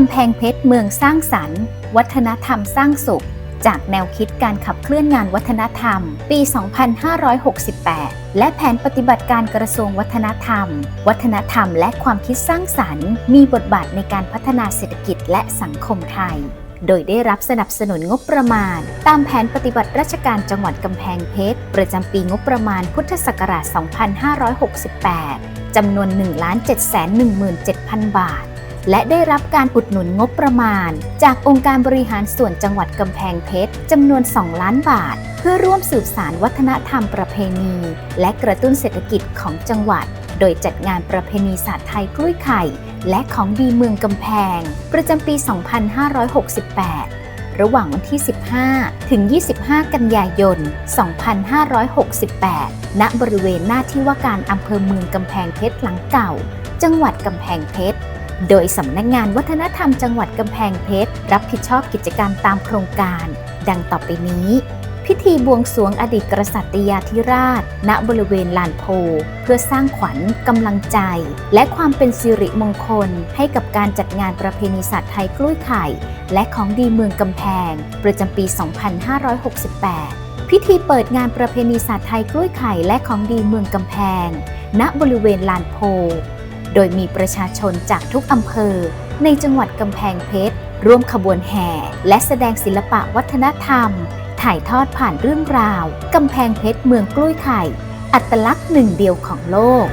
ำแพงเพชรเมืองสร้างสรรค์ วัฒนธรรมสร้างสุข จากแนวคิดการขับเคลื่อนงานวัฒนธรรม ปี 2568 และแผนปฏิบัติการกระทรวงวัฒนธรรม วัฒนธรรมและความคิดสร้างสรรค์ มีบทบาทในการพัฒนาเศรษฐกิจและสังคมไทย โดยได้รับสนับสนุนงบประมาณ ตามแผนปฏิบัติราชการจังหวัดกำแพงเพชรประจำปีงบประมาณพุทธศักราช 2568 จำนวน 1,717,000 บาท และได้รับการอุดหนุนงบประมาณ จากองค์การบริหารส่วนจังหวัดกำแพงเพชรจำนวน 2 ล้านบาท เพื่อร่วมสืบสารวัฒนธรรมประเพณี และกระตุ้นเศรษฐกิจของจังหวัด โดยจัดงานประเพณีศาสตร์ไทยกล้วยไข่ และของดีเมืองกำแพง ประจำปี 2568ระหว่างวันที่ 15 ถึง 25 กันยายน 2568 ณ บริเวณหน้าที่ว่าการอำเภอเมืองกำแพงเพชรหลังเก่า จังหวัดกำแพงเพชร โดยสำนักงงานวัฒนธรรมจังหวัดกำแพงเพชร รับผิดชอบกิจกรรมตามโครงการ ดังต่อไปนี้ พิธีบวงสรวงอดีตกษัตริยาธิราช ณบริเวณลานโพ เพื่อสร้างขวัญกำลังใจ และความเป็นสิริมงคล ให้กับการจัดงานประเพณีศาสตร์ไทยกล้วยไข่ และของดีเมืองกำแพง ประจำปี 2568พิธีเปิดงานประเพณีศาสตร์ไทยกล้วยไข่และของดีเมืองกำแพง ณ บริเวณลานโพ โดยมีประชาชนจากทุกอำเภอ ในจังหวัดกำแพงเพชร ร่วมขบวนแห่ และแสดงศิลปะวัฒนธรรม ถ่ายทอดผ่านเรื่องราวกำแพงเพชรเมืองกล้วยไข่ อัตลักษณ์หนึ่งเดียวของโลก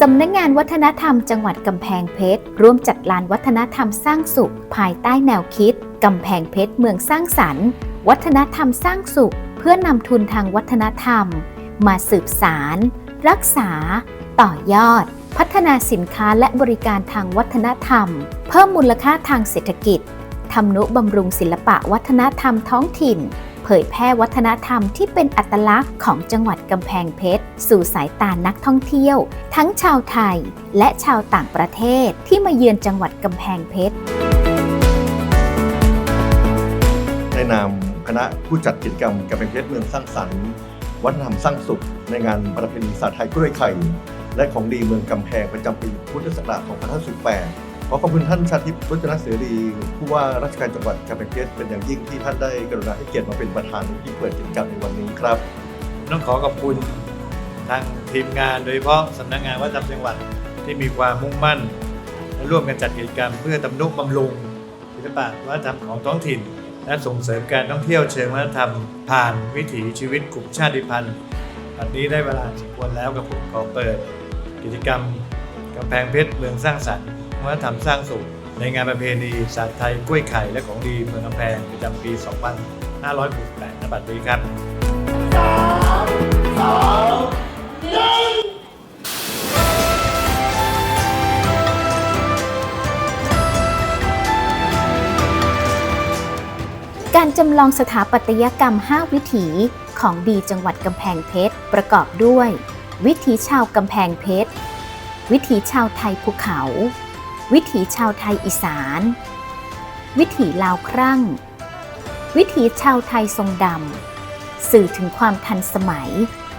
สำนักงานวัฒนธรรมจังหวัดกำแพงเพชร ร่วมจัดลานวัฒนธรรมสร้างสุข ภายใต้แนวคิด กำแพงเพชรเมืองสร้างสรรค์ วัฒนธรรมสร้างสุข เพื่อนำทุนทางวัฒนธรรม มาสืบสาร รักษา ต่อยอด พัฒนาสินค้าและบริการทางวัฒนธรรม เพิ่มมูลค่าทางเศรษฐกิจทำนุบำรุงศิลปะวัฒนธรรมท้องถิ่น เผยแพร่วัฒนธรรมที่เป็นอัตลักษณ์ของจังหวัดกำแพงเพชร สู่สายตานักท่องเที่ยว ทั้งชาวไทยและชาวต่างประเทศที่มาเยือนจังหวัดกำแพงเพชรในนามคณะผู้จัดกิจกรรมกำแพงเพชรเมืองสร้างสรรค์ วัฒนธรรมสร้างสุข ในงานประเพณีศาสตร์ไทยกล้วยไข่ และของดีเมืองกำแพงประจำปีพุทธศักราช2518ขอขอบคุณท่านชาติพรจนเสรีผู้ว่าราชการจังหวัดกำแพงเพชรเป็นอย่างยิ่งที่ท่านได้กรุณาให้เกียรติมาเป็นประธานที่เปิดกิจกรรมในวันนี้ครับต้องขอขอบคุณทางทีมงานโดยเฉพาะสำนักงานวัฒนธรรมจังหวัดที่มีความมุ่งมั่นและร่วมกันจัดกิจกรรมเพื่อทำนุบำรุงศิลปะวัฒนธรรมของท้องถิ่น และส่งเสริมการท่องเที่ยวเชิงวัฒนธรรม ผ่านวิถีชีวิตกลุ่มชาติพันธุ์วันนี้ได้เวลาสมควรแล้วกับผมขอเปิด กิจกรรมกำแพงเพชรเมืองสร้างสรรค์วัฒนธรรมสร้างสุข ในงานประเพณีศาสตร์ไทยกล้วยไข่และของดีเมืองกำแพงประจำปี 2568ณบัดนี้ครับ การจำลองสถาปัตยกรรม 5 วิถีของดีจังหวัดกำแพงเพชร ประกอบด้วย วิถีชาวกำแพงเพชร วิถีชาวไทยภูเขา วิถีชาวไทยอีสาน วิถีลาวครั่ง วิถีชาวไทยทรงดำ สื่อถึงความทันสมัย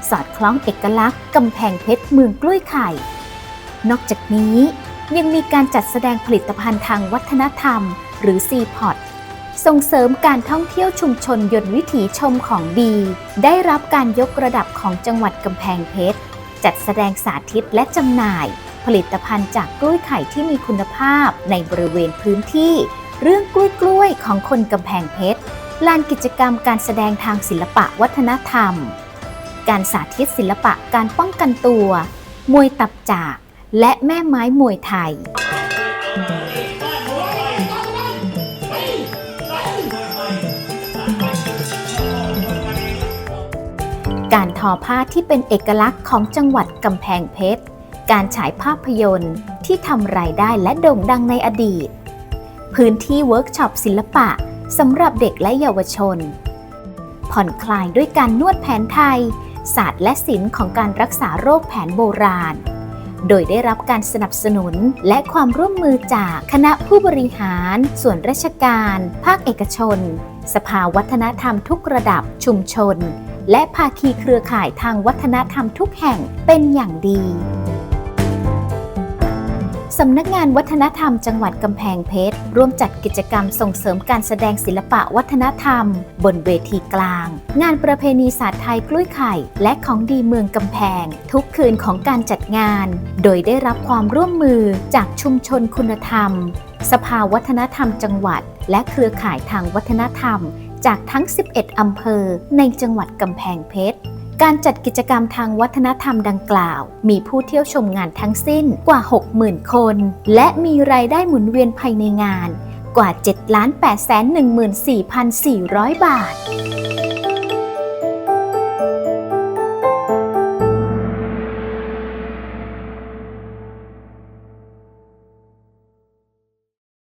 สอดคล้องเอกลักษณ์กำแพงเพชรเมืองกล้วยไข่ นอกจากนี้ยังมีการจัดแสดงผลิตภัณฑ์ทางวัฒนธรรม หรือซีพอร์ต ส่งเสริมการท่องเที่ยวชุมชนยนต์วิถีชมของดี ได้รับการยกระดับของจังหวัดกำแพงเพชร จัดแสดงสาธิตและจำหน่าย ผลิตภัณฑ์จากกล้วยไข่ที่มีคุณภาพในบริเวณพื้นที่ เรื่องกล้วยกล้วยของคนกำแพงเพชรลานกิจกรรมการแสดงทางศิลปะวัฒนธรรม การสาธิตศิลปะการป้องกันตัว มวยตับจาก และแม่ไม้มวยไทย การทอผ้าที่เป็นเอกลักษณ์ของจังหวัดกำแพงเพชร การฉายภาพยนตร์ที่ทำรายได้และโด่งดังในอดีต พื้นที่เวิร์กช็อปศิลปะสำหรับเด็กและเยาวชน ผ่อนคลายด้วยการนวดแผนไทย ศาสตร์และศิลป์ของการรักษาโรคแผนโบราณ โดยได้รับการสนับสนุนและความร่วมมือจากคณะผู้บริหาร ส่วนราชการ ภาคเอกชน สภาวัฒนธรรมทุกระดับชุมชน และภาคีเครือข่ายทางวัฒนธรรมทุกแห่งเป็นอย่างดีสำนักงานวัฒนธรรมจังหวัดกำแพงเพชร ร่วมจัดกิจกรรมส่งเสริมการแสดงศิลปะวัฒนธรรม บนเวทีกลาง งานประเพณีศาสตร์ไทยกล้วยไข่ และของดีเมืองกำแพง ทุกคืนของการจัดงาน โดยได้รับความร่วมมือจากชุมชนคุณธรรม สภาวัฒนธรรมจังหวัด และเครือข่ายทางวัฒนธรรม จากทั้ง 11 อำเภอในจังหวัดกำแพงเพชร การจัดกิจกรรมทางวัฒนธรรมดังกล่าว มีผู้เที่ยวชมงานทั้งสิ้นกว่า 60,000 คน และมีรายได้หมุนเวียนภายในงานกว่า 7 8 1 4 4 0 0 บาท